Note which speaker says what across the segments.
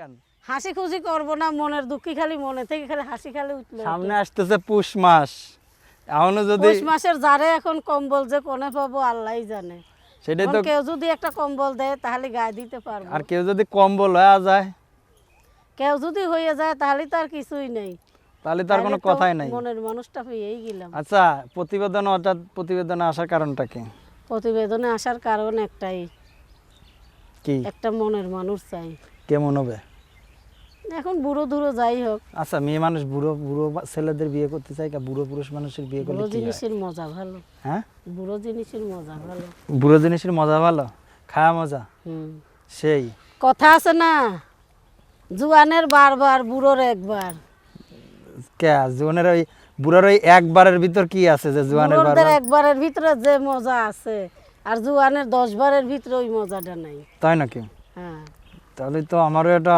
Speaker 1: কেন?
Speaker 2: হাসি খুশি করব না মনের দুঃখী খালি মনে থেকে খালি হাসি খালি উঠল
Speaker 1: সামনে আসতেছে পুষ মাস। এখনও যদি
Speaker 2: পৌষ মাসের যারে এখন কম্বল যে কোনে পাবো আল্লাহই জানে।
Speaker 1: সেটাই তো
Speaker 2: কেউ যদি একটা কম্বল দেয় তাহলে গায়ে দিতে পারব।
Speaker 1: আর কেউ যদি কম্বল হয়ে যায়
Speaker 2: কেউ যদি হয়ে যায় তাহলে তো আর কিছুই নেই।
Speaker 1: তাহলে তার কোনো কথাই নাই।
Speaker 2: মনের মানুষটা পেয়েই গেলাম।
Speaker 1: আচ্ছা প্রতিবেদন হঠাৎ প্রতিবেদনে আসার কারণটা কি?
Speaker 2: প্রতিবেদনে আসার কারণ একটাই।
Speaker 1: কি?
Speaker 2: একটা মনের মানুষ চাই।
Speaker 1: কেমন হবে?
Speaker 2: এখন বুড়ো ধুড়ো যাই হোক।
Speaker 1: আচ্ছা মেয়ে মানুষ বুড়ো বুড়ো ছেলেদের বিয়ে করতে চাই বুড়ো পুরুষ মানুষের বিয়ে করলে
Speaker 2: বুড়ো জিনিসের মজা ভালো।
Speaker 1: হ্যাঁ?
Speaker 2: বুড়ো জিনিসের মজা ভালো।
Speaker 1: বুড়ো জিনিসের মজা ভালো? খাওয়া মজা?
Speaker 2: হুম।
Speaker 1: সেই।
Speaker 2: কথা আছে না? জুয়ানের বারবার বুড়োর একবার।
Speaker 1: কে? জোয়ানের ওই বুড়োর ওই একবারের ভিতর কি আছে যে জোয়ানের বারবার?
Speaker 2: একবারের ভিতরে যে মজা আছে আর জুয়ানের দশ বারের ভিতরে ওই মজাটা নাই।
Speaker 1: তাই নাকি?
Speaker 2: হ্যাঁ।
Speaker 1: তাহলে তো আমারও এটা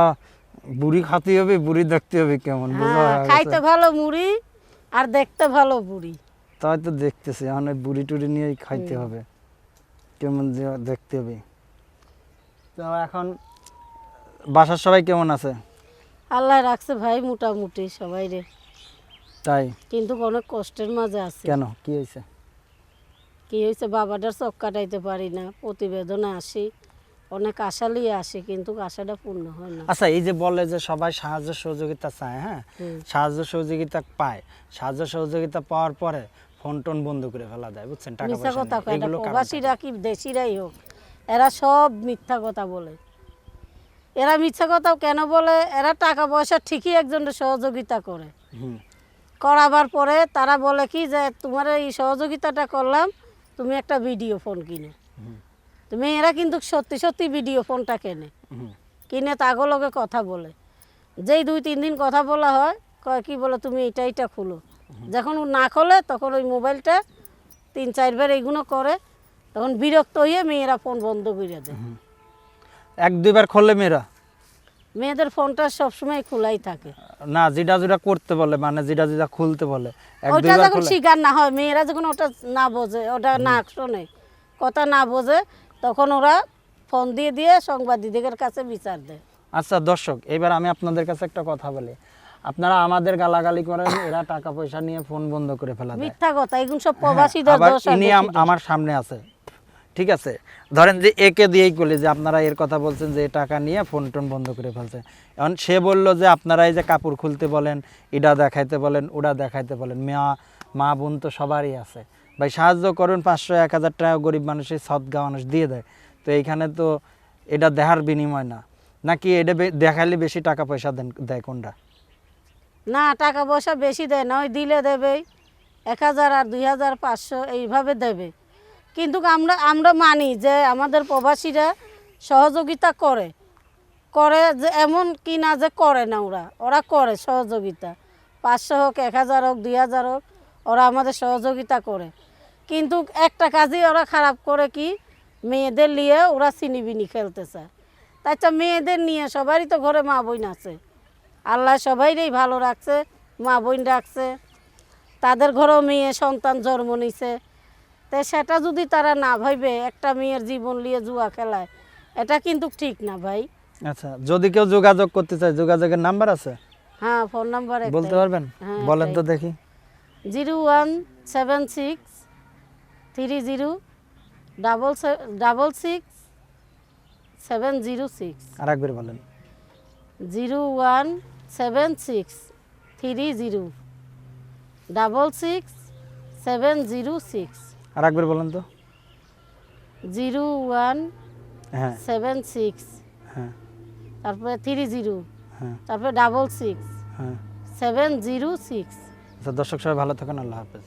Speaker 1: বুড়ি খাতে হবে বুড়ি দেখতে হবে কেমন
Speaker 2: হ্যাঁ। খাইতে ভালো মুড়ি আর দেখতে ভালো বুড়ি।
Speaker 1: তাই তো দেখতেছি এখন ওই বুড়ি টুড়ি নিয়েই খাইতে হবে। কেমন দেখতে হবে। তো এখন বাসার সবাই কেমন আছে?
Speaker 2: আল্লাহ রাখছে ভাই মোটামুটি সবাই রে।
Speaker 1: তাই?
Speaker 2: কিন্তু অনেক কষ্টের মাঝে আছে।
Speaker 1: কেন? কি হয়েছে?
Speaker 2: কি হয়েছে? বাবাটার চোখ কাটাইতে পারি না প্রতিবেদনে আসি। অনেক আশা নিয়ে আসি কিন্তু আশাটা পূর্ণ হয় না।
Speaker 1: আচ্ছা এই যে বলে যে সবাই সাহায্য সহযোগিতা চায় হ্যাঁ? সাহায্য সহযোগিতা পায়। সাহায্য সহযোগিতা পাওয়ার পরে ফোন টোন বন্ধ করে ফেলা দেয় বুঝছেন? টাকা পয়সা
Speaker 2: কথা
Speaker 1: এগুলো
Speaker 2: প্রবাসীরা কি? দেশিরাই হোক এরা সব মিথ্যা কথা বলে। এরা মিথ্যা কথা কেন বলে? এরা টাকা পয়সা ঠিকই একজনের সহযোগিতা করে? করাবার পরে তারা বলে কি যে তোমার এই সহযোগিতাটা করলাম তুমি একটা ভিডিও ফোন কিনে।
Speaker 1: হুম,
Speaker 2: তুমি এরা কিন্তু সত্যি সত্যি ভিডিও ফোনটা কেনে। কিনে তাগো লগে কথা বলে। যেই দুই তিন দিন কথা বলা হয় কয় কি বলে তুমি এটা এটা খুলো। যখন ও না খোলে তখন ওই মোবাইলটা তিন চারবার এইগুলো করে তখন বিরক্ত হয়ে মেয়েরা ফোন বন্ধ করে দেয়।
Speaker 1: এক দুইবার খুললে মেয়েরা?
Speaker 2: মেয়েদের ফোনটা সবসময় খোলাই থাকে।
Speaker 1: না যেটা যেটা করতে বলে মানে যেটা যেটা খুলতে বলে দুইবার
Speaker 2: যখন শিকার না হয় মেয়েরা যখন ওটা না বোঝে ওটা না শোনে কথা না বোঝে তখন ওরা ফোন দিয়ে দিয়ে সাংবাদিকদের কাছে বিচার দেয়।
Speaker 1: আচ্ছা দর্শক এবার আমি আপনাদের কাছে একটা কথা বলি। আপনারা আমাদের গালাগালি করেন এরা টাকা পয়সা নিয়ে ফোন বন্ধ করে ফেলা দেয়।
Speaker 2: মিথ্যা কথা এগুলো সব
Speaker 1: হ্যাঁ, আবার ইনি আমার সামনে আছে। ঠিক আছে? ধরেন যে একে দিয়েই করলে যে আপনারা এর কথা বলছেন যে টাকা নিয়ে ফোন টোন বন্ধ করে ফেলছে। এখন সে বলল যে আপনারা এই যে কাপড় খুলতে বলেন এটা দেখাইতে বলেন ওটা দেখাইতে বলেন মা মা বোন তো সবারই আছে। ভাই, সাহায্য করুন, পাঁচশো, এক হাজার টাকা গরিব মানুষের সৎগা মানুষ দিয়ে দেয়। তো এইখানে তো এটা দেখার বিনিময় না। নাকি এটা দেখাইলে বেশি টাকা পয়সা দেন দেয় কোনটা?
Speaker 2: না, টাকা পয়সা বেশি দেয় না, ওই দিলে দেবে। এক হাজার আর দুই হাজার, পাঁচশো, এইভাবে দেবে। কিন্তু আমরা আমরা মানি যে আমাদের প্রবাসীরা সহযোগিতা করে। করে যে এমন কি না যে করে না ওরা। ওরা করে সহযোগিতা। পাঁচশো হোক, এক হাজার হোক, দুই হাজার হোক। ওরা আমাদের সহযোগিতা করে। কিন্তু একটা কাজই ওরা খারাপ করে কি মেয়েদের নিয়ে ওরা চিনিবিনি খেলতে চায় তাই তো মেয়েদের নিয়ে সবারই তো ঘরে মা বোন আছে। আল্লাহ সবাইরেই ভালো রাখছে মা বোন রাখছে। তাদের ঘরেও মেয়ে সন্তান জন্ম নিছে। তো সেটা যদি তারা না ভাইবে একটা মেয়ের জীবন নিয়ে জুয়া খেলায় এটা কিন্তু ঠিক না ভাই।
Speaker 1: আচ্ছা যদি কেউ যোগাযোগ করতে চায় যোগাযোগের নাম্বার আছে?
Speaker 2: হ্যাঁ ফোন নাম্বার
Speaker 1: বলতে পারবেন?
Speaker 2: হ্যাঁ,
Speaker 1: বলেন তো দেখি।
Speaker 2: Zero one seven six three zero double double six seven zero six.
Speaker 1: আর একবার বলেন।
Speaker 2: Zero one seven six three zero double six seven zero six.
Speaker 1: আর একবার বলেন তো।
Speaker 2: জিরো ওয়ান
Speaker 1: হ্যাঁ
Speaker 2: সেভেন সিক্স।
Speaker 1: হ্যাঁ।
Speaker 2: তারপরে থ্রি জিরো
Speaker 1: হ্যাঁ।
Speaker 2: তারপরে ডাবল সিক্স।
Speaker 1: হ্যাঁ।
Speaker 2: Seven zero six.
Speaker 1: আচ্ছা দর্শক সবাই ভালো থাকেন আল্লাহ হাফেজ।